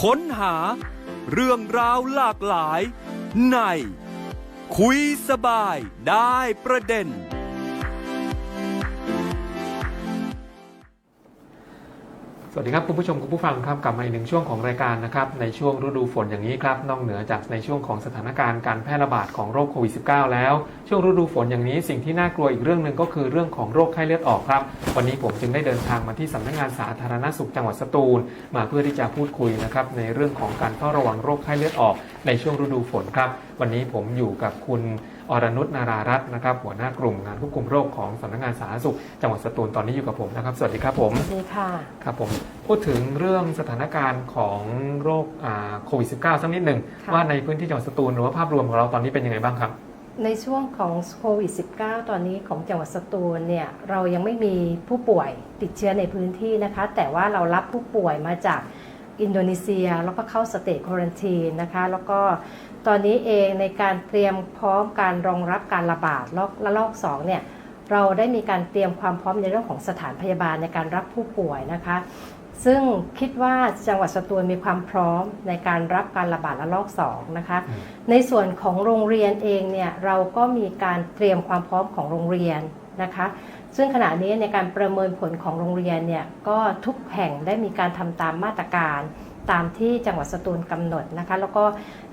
ค้นหา เรื่องราวหลากหลาย ใน คุยสบายได้ประเด็น สวัสดีครับคุณผู้ชมคุณผู้ฟังครับกลับมาอีกหนึ่งช่วงของรายการนะครับในช่วงฤดูฝนอย่างนี้ครับนอกเหนือจากในช่วงของสถานการณ์การแพร่ระบาดของโรคโควิด -19 แล้ว ช่วงฤดูฝนอย่างนี้สิ่งที่น่ากลัวอีกเรื่องหนึ่งก็คือเรื่องของโรคไข้เลือดออกครับวันนี้ผมจึงได้เดินทางมาที่สำนักงานสาธารณสุขจังหวัดสตูล มาเพื่อที่จะพูดคุยนะครับในเรื่องของการเฝ้าระวังโรคไข้เลือดออกในช่วงฤดูฝนครับวันนี้ผมอยู่กับคุณ อรนุชนารารัตน์นะครับหัวหน้ากลุ่มงานควบคุมโรคของสำนักงานสาธารณสุข จังหวัดสตูลตอนนี้อยู่กับผมนะครับ สวัสดีครับผมสวัสดีค่ะครับผมพูดถึงเรื่องสถานการณ์ของโรคอ่าโควิด -19 สักนิดหนึ่งค่ะว่าในพื้นที่จังหวัดสตูลหรือว่าภาพรวมของเราตอนนี้เป็นยังไงบ้างครับ ในช่วงของโควิด -19 ตอนนี้ของจังหวัดสตูลเนี่ยเรายังไม่มีผู้ป่วยติดเชื้อในพื้นที่นะคะ แต่ว่าเรารับผู้ป่วยมาจากอินโดนีเซียแล้วก็เข้าสเตจควอนตีนนะคะ แล้วก็ ตอนนี้เองในการเตรียมพร้อมการรองรับการระบาดรอบระลอก2เนี่ยเราได้มีการเตรียมความพร้อมในเรื่องของสถานพยาบาลในการรับผู้ป่วยนะคะ ซึ่งคิดว่าจังหวัดสตูลมีความพร้อมในการรับการระบาดระลอก2นะคะอืมในส่วนของโรงเรียนเองเนี่ยเราก็มีการเตรียมความพร้อมของโรงเรียนนะคะ ซึ่งขณะนี้ในการประเมินผลของโรงเรียนเนี่ยก็ทุกแห่งได้มีการทำตามมาตรการ ตามที่จังหวัดสตูลกำหนดนะคะ แล้วก็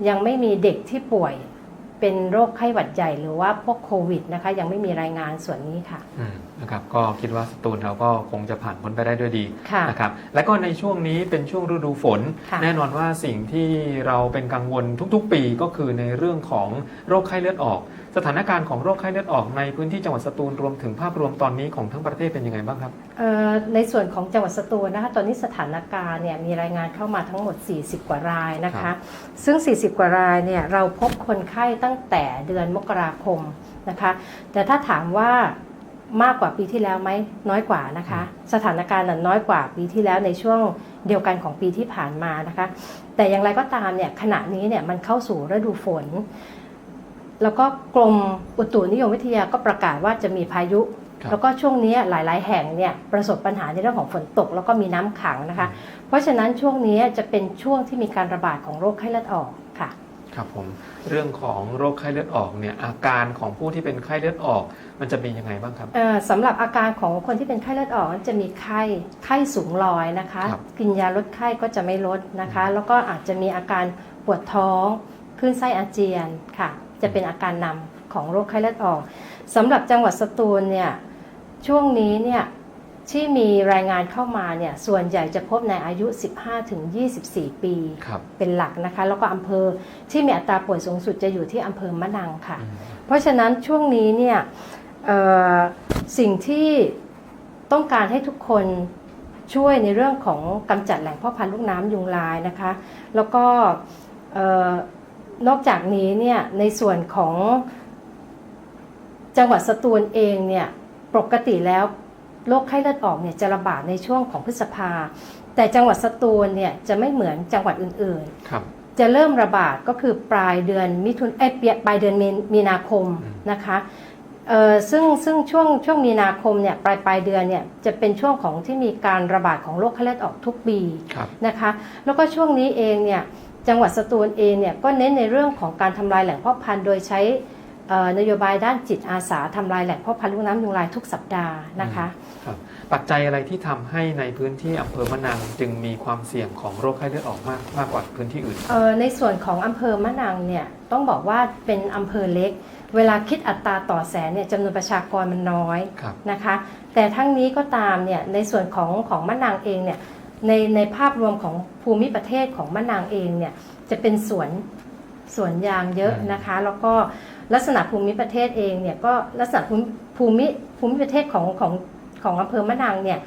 ยังไม่มีเด็กที่ป่วย เป็นโรคไข้หวัดใหญ่หรือว่าพวกโควิดนะคะ ยังไม่มีรายงานส่วนนี้ค่ะอืมนะครับก็คิดว่าสตูลเราก็คงจะผ่านพ้นไปได้ด้วยดีค่ะ นะครับและก็ในช่วงนี้เป็นช่วงฤดูฝน ค่ะแน่นอนว่าสิ่งที่เราเป็นกังวลทุกๆ ปีก็คือในเรื่องของโรคไข้เลือดออก สถานการณ์ของโรคไข้เลือดออกในพื้นที่จังหวัดสตูลรวมถึงภาพรวมตอนนี้ของทั้งประเทศเป็นยังไงบ้างครับ เอ่อในส่วนของจังหวัดสตูลนะคะ ตอนนี้สถานการณ์เนี่ยมีรายงานเข้ามาทั้งหมด 40 กว่ารายนะครัคะ บ ซึ่ง 40 กว่ารายเนี่ยเราพบคนไข้ตั้งแต่เดือนมกราคมนะคะ แต่ถ้าถามว่ามากกว่าปีที่แล้วไหมน้อยกว่านะคะ สถานการณ์นั้นน้อยกว่าปีที่แล้วในช่วงเดียวกันของปีที่ผ่านมานะคะ แต่อย่างไรก็ตามเนี่ยขณะนี้เนี่ยมันเข้าสู่ฤดูฝน แล้วก็กรมอุตุนิยมวิทยาก็ประกาศว่าจะมีพายุครับแล้วก็ช่วงนี้หลาย ๆ แห่งเนี่ยประสบปัญหาในเรื่องของฝนตก แล้วก็มีน้ำขังนะคะ เพราะฉะนั้นช่วงนี้จะเป็นช่วงที่มีการระบาดของโรคไข้เลือดออกค่ะ ครับผมเรื่องของโรคไข้เลือดออกเนี่ยอาการของผู้ที่เป็นไข้เลือดออก มันจะเป็นยังไงบ้างครับ เอ่อสำหรับอาการของคนที่เป็นไข้เลือดออกจะมีไข้ไข้สูงลอยนะคะ ครับกินยาลดไข้ก็จะไม่ลดนะคะ แล้วก็อาจจะมีอาการปวดท้องคลื่นไส้อาเจียนค่ะ จะเป็นอาการนำของโรคไข้เลือดออกสำหรับจังหวัดสตูลเนี่ยช่วงนี้เนี่ย ที่มีรายงานเข้ามาเนี่ยส่วนใหญ่จะพบในอายุ 15-24 ปีครับเป็นหลักนะคะ แล้วก็อำเภอที่มีอัตราป่วยสูงสุดจะอยู่ที่อำเภอมะนังค่ะอืมเพราะฉะนั้นช่วงนี้เนี่ยเอ่อสิ่งที่ต้องการให้ทุกคนช่วยในเรื่องของกำจัดแหล่งพ่อพันธุ์ลูกน้ำยุงลายนะคะ แล้วก็เอ่อนอกจากนี้เนี่ยในส่วนของจังหวัดสตูลเองเนี่ยปกติแล้ว โรคไข้เลือดออกเนี่ยจะระบาดในช่วงของพฤษภา แต่จังหวัดสตูลเนี่ยจะไม่เหมือนจังหวัดอื่นๆครับจะเริ่มระบาดก็คือปลายเดือนมิถุนเอ้ยเปียปลายเดือนมีมีนาคมอืมนะคะเอ่อซึ่งซึ่งช่วงช่วงมีนาคมเนี่ยปลายปลายเดือนเนี่ยจะเป็นช่วงของที่มีการระบาดของโรคไข้เลือดออกทุกปีครับนะคะแล้วก็ช่วงนี้เองเนี่ยจังหวัดสตูลเองเนี่ยก็เน้นในเรื่องของการทำลายแหล่งเพาะพันธุ์โดยใช้เอ่อ นโยบายด้านจิตอาสาทำลายแหล่งเพาะพันธุ์ลูกน้ำยุงลายทุกสัปดาห์นะคะครับปัจจัยอะไรที่ทำให้ในพื้นที่อำเภอมะนังจึงมีความเสี่ยงของโรคไข้เลือดออกมากมากกว่าพื้นที่อื่นเอ่อในส่วนของอำเภอมะนังเนี่ยต้องบอกว่าเป็นอำเภอเล็ก เวลาคิดอัตราต่อแสนเนี่ยจำนวนประชากรมันน้อยครับนะคะ แต่ทั้งนี้ก็ตามเนี่ยในส่วนของของมะนังเองเนี่ยในในภาพรวมของภูมิประเทศของมะนังเองเนี่ยจะเป็นสวนสวนยางเยอะอืมนะคะ แล้วก็ ลักษณะภูมิประเทศเองเนี่ยก็ลักษณะภูมิภูมิภูมิประเทศของของของอำเภอมะนังเนี่ย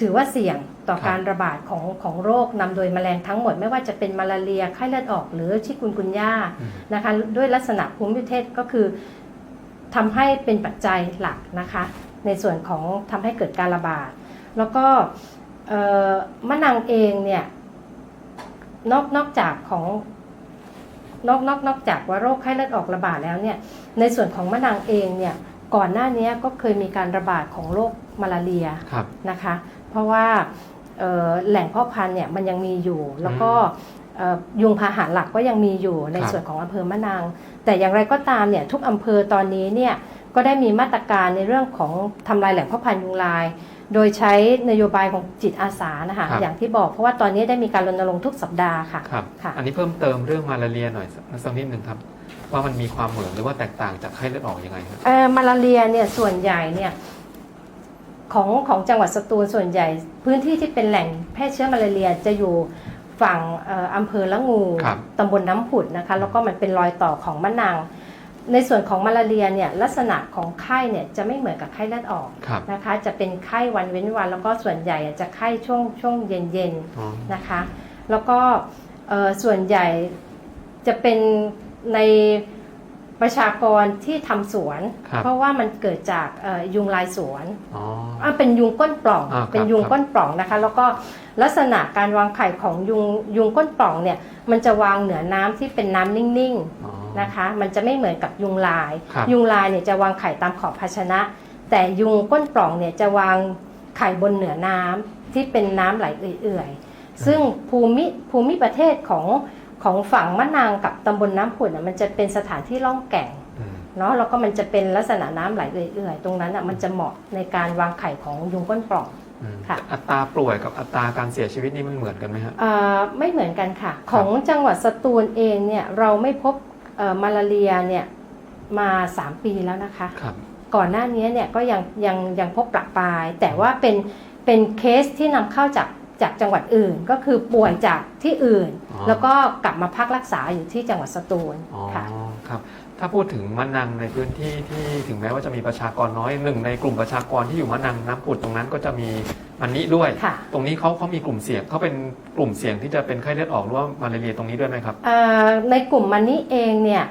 ถือว่าเสี่ยงต่อการระบาดของของโรคนำโดยแมลงทั้งหมด ไม่ว่าจะเป็นมาลาเรียไข้เลือดออกหรือชิกุนกุนย่านะคะด้วยลักษณะภูมิประเทศก็คือทำให้เป็นปัจจัยหลักนะคะในส่วนของทำให้เกิดการระบาด แล้วก็เอ่อมะนังเองเนี่ยนอกนอกจากของ นอกนอกนอกจากว่าโรคไข้เลือดออกระบาดแล้วเนี่ยในส่วนของมะนังเองเนี่ยก่อนหน้านี้ก็เคยมีการระบาดของโรคมาลาเรียครับนะคะ เพราะว่าเอ่อแหล่งเพาะพันธุ์เนี่ยมันยังมีอยู่ แล้วก็เอ่อยุงพาหะหลักก็ยังมีอยู่ในครับส่วนของอำเภอมะนาง แต่อย่างไรก็ตามเนี่ยทุกอำเภอตอนนี้เนี่ย ก็ได้มีมาตรการในเรื่องของทำลายแหล่งเพาะพันธุ์ยุงลาย โดยใช้นโยบายของจิตอาสานะคะครับอย่างที่บอกเพราะว่าตอนนี้ได้มีการรณรงค์ทุกสัปดาห์ค่ะครับค่ะอันนี้เพิ่มเติมเรื่องมาลาเรียหน่อยสักสักนิดหนึ่งครับว่ามันมีความเหมือนหรือว่าแตกต่างจากไข้เลือดออกยังไงครับเอ่อมาลาเรียเนี่ยส่วนใหญ่เนี่ยของของจังหวัดสตูลส่วนใหญ่ พื้นที่ที่เป็นแหล่งแพร่เชื้อมาลาเรียจะอยู่ฝั่งเอ่ออำเภอละงูครับตำบลน้ำผุดนะคะ แล้วก็มันเป็นรอยต่อของมะนาง ในส่วนของมาลาเรียเนี่ยลักษณะของไข้เนี่ยจะไม่เหมือนกับไข้เลือดออกครับนะคะ จะเป็นไข้วันเว้นวัน แล้วก็ส่วนใหญ่จะไข้ช่วงช่วงเย็นเย็นๆอ๋อนะคะ แล้วก็เอ่อส่วนใหญ่จะเป็นในประชากรที่ทำสวนครับเพราะว่ามันเกิดจากเอ่อยุงลายสวนอ๋ออะเป็นยุงก้นปล่องอ่าครับเป็นยุงครับก้นปล่องนะคะ แล้วก็ลักษณะการวางไข่ของยุงยุงก้นปล่องเนี่ย มันจะวางเหนือน้ำที่เป็นน้ำนิ่งอ๋อๆ นะคะ มันจะไม่เหมือนกับยุงลาย ครับยุงลายเนี่ยจะวางไข่ตามขอบภาชนะ แต่ยุงก้นปล่องเนี่ยจะวางไข่บนเหนือน้ำที่เป็นน้ำไหลเอื่อยๆ ซึ่งภูมิภูมิประเทศของของฝั่งมะนางกับตำบลน้ำผุดน่ะมันจะเป็นสถานที่ล่องแก่ง อืม เนาะแล้วก็มันจะเป็นลักษณะน้ำไหลเอื่อยๆ ตรงนั้นอะมันจะเหมาะในการวางไข่ของยุงก้นปล่อง อืมค่ะ อัตราป่วยกับอัตราการเสียชีวิตนี่มันเหมือนกันไหมฮะ เอ่อไม่เหมือนกันค่ะ ของจังหวัดสตูลเองเนี่ยเราไม่พบเอ่อ มาลาเรียเนี่ยมา 3 ปีแล้วนะคะครับก่อนหน้านี้เนี่ยก็ยังยังยังพบประปราย แต่ว่าเป็นเป็นเคสที่นำเข้าจากจากจังหวัดอื่นก็คือป่วยจากที่อื่นอ๋อแล้วก็กลับมาพักรักษาอยู่ที่จังหวัดสตูลอ๋อค่ะครับ ถ้าพูดถึงมะนังในพื้นที่ที่ถึงแม้ว่าจะมีประชากรน้อยหนึ่งในกลุ่มประชากรที่อยู่มะนังน้ำปุดตรงนั้นก็จะมีมันนี้ด้วย ค่ะ ตรงนี้เขาเขามีกลุ่มเสี่ยงเขาเป็นกลุ่มเสี่ยงที่จะเป็นไข้เลือดออกหรือว่ามาลาเรียตรงนี้ด้วยไหมครับเอ่อในกลุ่มมันนี้เองเนี่ย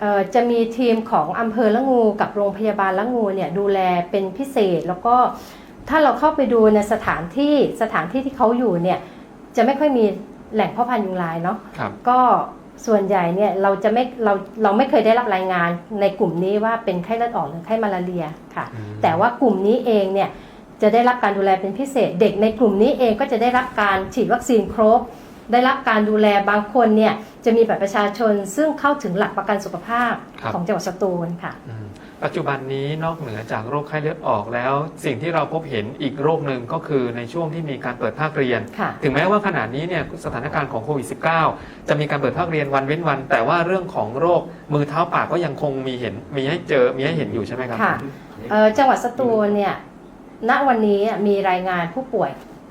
เอ่อจะมีทีมของอำเภอละงูกับโรงพยาบาลละงูเนี่ยดูแลเป็นพิเศษ แล้วก็ถ้าเราเข้าไปดูในสถานที่สถานที่ที่เขาอยู่เนี่ยจะไม่ค่อยมีแหล่งเพาะพันธุ์ยุงลายเนาะ ครับ ก็ ส่วนใหญ่เนี่ยเราจะไม่เราเราไม่เคยได้รับรายงานในกลุ่มนี้ว่าเป็นไข้เลือดออกหรือไข้มาลาเรียค่ะอืมแต่ว่ากลุ่มนี้เองเนี่ยจะได้รับการดูแลเป็นพิเศษ เด็กในกลุ่มนี้เองก็จะได้รับการฉีดวัคซีนครบ ได้รับการดูแลบางคนเนี่ยจะมีบัตรประชาชนซึ่งเข้าถึงหลักประกันสุขภาพครับของจังหวัดสตูลค่ะอืม ปัจจุบันนี้นอกเหนือจากโรคไข้เลือดออกแล้ว สิ่งที่เราพบเห็นอีกโรคหนึ่งก็คือในช่วงที่มีการเปิดภาคเรียน ค่ะ ถึงแม้ว่าขณะนี้เนี่ยสถานการณ์ของโควิด -19 จะมีการเปิดภาคเรียนวันเว้นวัน แต่ว่าเรื่องของโรคมือเท้าปากก็ยังคงมีเห็นมีให้เจอมีให้เห็นอยู่ใช่ไหมครับ ค่ะเอ่อจังหวัดสตูลเนี่ย ณ วันนี้มีรายงานผู้ป่วย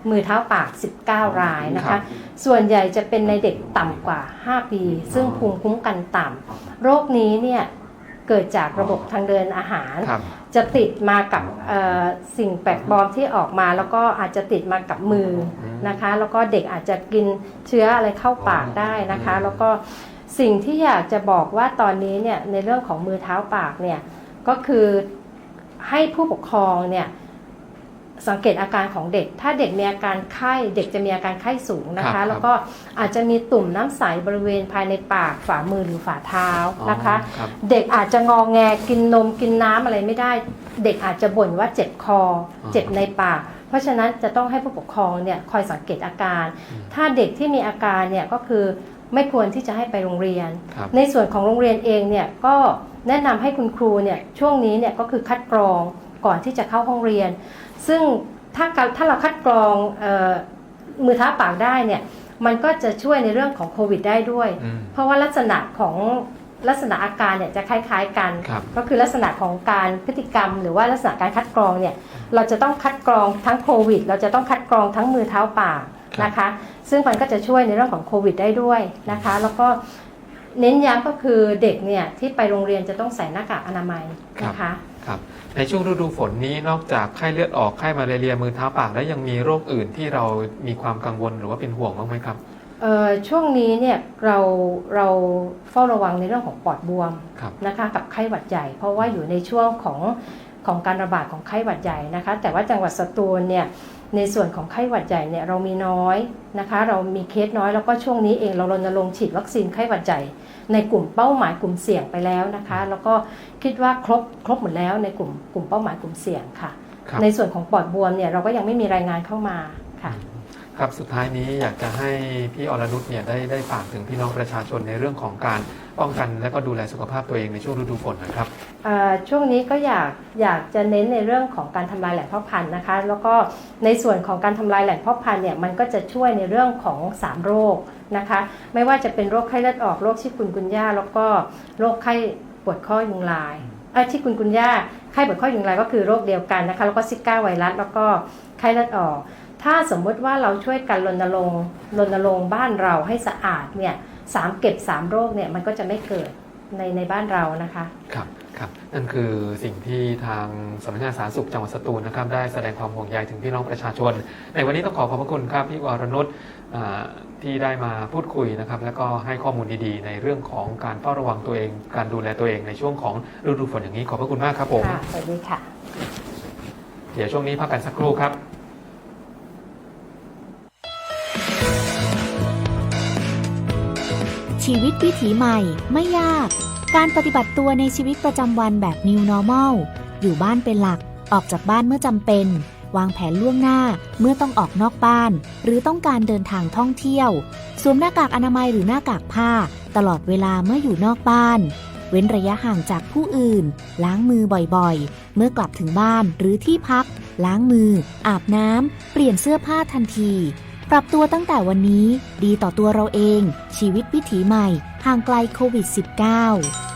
มือเท้าปาก 19 รายนะครัคะ บ ส่วนใหญ่จะเป็นในเด็กต่ำกว่า 5 ปี ซึ่งภูมิคุ้มกันต่ำ โรคนี้เนี่ย เกิดจากระบบทางเดินอาหาร ครับ จะติดมากับเอ่อสิ่งแปลกปลอมที่ออกมา แล้วก็อาจจะติดมากับมืออมนะคะ แล้วก็เด็กอาจจะกินเชื้ออะไรเข้าปากได้นะคะแล้วก็สิ่งที่อยากจะบอกว่าตอนนี้เนี่ยในเรื่องของมือเท้าปากเนี่ยก็คือให้ผู้ปกครองเนี่ย สังเกตอาการของเด็ก ถ้าเด็กมีอาการไข้เด็กจะมีอาการไข้สูงนะครัคะ บแล้วก็อาจจะมีตุ่มน้ำใสบริเวณภายในปากฝ่ามือหรือฝ่าเท้านะคะ อ๋อครับ เด็กอาจจะงองแงกินนมกินน้ำอะไรไม่ได้ เด็กอาจจะบ่นว่าเจ็บคออ๋อเจ็บในปาก เพราะฉะนั้นจะต้องให้ผู้ปกครองเนี่ยคอยสังเกตอาการอืมถ้าเด็กที่มีอาการเนี่ยก็คือไม่ควรที่จะให้ไปโรงเรียน ครับ ในส่วนของโรงเรียนเองเนี่ยก็แนะนำให้คุณครูเนี่ยช่วงนี้เนี่ยก็คือคัดกรอง ก่อนที่จะเข้าห้องเรียน ซึ่งถ้าการถ้าเราคัดกรองเออมือเท้าปากได้เนี่ยมันก็จะช่วยในเรื่องของโควิดได้ด้วยอืมเพราะว่าลักษณะของลักษณะอาการเนี่ยจะคล้ายๆกันครับก็คือลักษณะของการพฤติกรรม หรือว่าลักษณะการคัดกรองเนี่ยเราจะต้องคัดกรองทั้งโควิด เราจะต้องคัดกรองทั้งมือเท้าปากครับนะคะ ซึ่งมันก็จะช่วยในเรื่องของโควิดได้ด้วยนะคะ แล้วก็เน้นย้ำก็คือเด็กเนี่ยที่ไปโรงเรียนจะต้องใส่หน้ากากอนามัยนะคะครับ ในช่วงฤดูฝนนี้นอกจากไข้เลือดออกไข้มาลาเรียมือเท้าปากแล้วยังมีโรคอื่นที่เรามีความกังวลหรือว่าเป็นห่วงบ้างไหมครับเอ่อช่วงนี้เนี่ยเราเราเฝ้าระวังในเรื่องของปอดบวมครับนะคะกับไข้หวัดใหญ่ เพราะว่าอยู่ในช่วงของของการระบาดของไข้หวัดใหญ่นะคะ แต่ว่าจังหวัดสตูลเนี่ยในส่วนของไข้หวัดใหญ่เนี่ยเรามีน้อยนะคะ เรามีเคสน้อยแล้วก็ช่วงนี้เองเรารณรงค์ฉีดวัคซีนไข้หวัดใหญ่ ในกลุ่มเป้าหมายกลุ่มเสี่ยงไปแล้วนะคะ แล้วก็คิดว่าครบครบหมดแล้วในกลุ่มกลุ่มเป้าหมายกลุ่มเสี่ยงค่ะครับในส่วนของปอดบวมเนี่ยเราก็ยังไม่มีรายงานเข้ามาค่ะ ครับสุดท้ายนี้อยากจะให้พี่อรนุชเนี่ยได้ได้ฝากถึงพี่น้องประชาชนในเรื่องของการป้องกันและก็ดูแลสุขภาพตัวเองในช่วงฤดูฝนนะครับอ่อช่วงนี้ก็อยากอยากจะเน้นในเรื่องของการทำลายแหล่งเพาะพันธุ์นะคะ แล้วก็ในส่วนของการทำลายแหล่งเพาะพันธุ์เนี่ยมันก็จะช่วยในเรื่องของ 3 โรคนะคะ ไม่ว่าจะเป็นโรคไข้เลือดออกโรคชิคุนกุนย่าแล้วก็โรคไข้ปวดข้อยุงลายเออชิคุนกุนย่าไข้ปวดข้อยุงลายก็คือโรคเดียวกันนะคะแล้วก็ซิก้าไวรัสแล้วก็ไข้เลือดออก ถ้าสมมติว่าเราช่วยกันรณรงค์รณรงค์บ้านเราให้สะอาดเนี่ยสามเก็บสามโรคเนี่ยมันก็จะไม่เกิดในในบ้านเรานะคะ ครับครับนั่นคือสิ่งที่ทางสำนักงานสาธารณสุขจังหวัดสตูลนะครับ ได้แสดงความห่วงใยถึงพี่น้องประชาชน ในวันนี้ต้องขอขอบพระคุณครับพี่วรนุชอ่าที่ได้มาพูดคุยนะครับ แล้วก็ให้ข้อมูลดีๆ ในเรื่องของการเฝ้าระวังตัวเอง การดูแลตัวเองในช่วงของฤดูฝนอย่างนี้ขอบพระคุณมากครับผมค่ะสวัสดีค่ะ เดี๋ยวช่วงนี้พักกันสักครู่ครับ ชีวิตวิถีใหม่ไม่ยาก การปฏิบัติตัวในชีวิตประจำวันแบบ New Normal อยู่บ้านเป็นหลัก ออกจากบ้านเมื่อจำเป็น วางแผนล่วงหน้าเมื่อต้องออกนอกบ้าน หรือต้องการเดินทางท่องเที่ยว สวมหน้ากากอนามัยหรือหน้ากากผ้า ตลอดเวลาเมื่ออยู่นอกบ้าน เว้นระยะห่างจากผู้อื่น ล้างมือบ่อยๆ เมื่อกลับถึงบ้านหรือที่พัก ล้างมือ อาบน้ำเปลี่ยนเสื้อผ้าทันที ปรับตัวตั้งแต่วันนี้ดีต่อตัวเราเอง ชีวิตวิถีใหม่ห่างไกลโควิด -19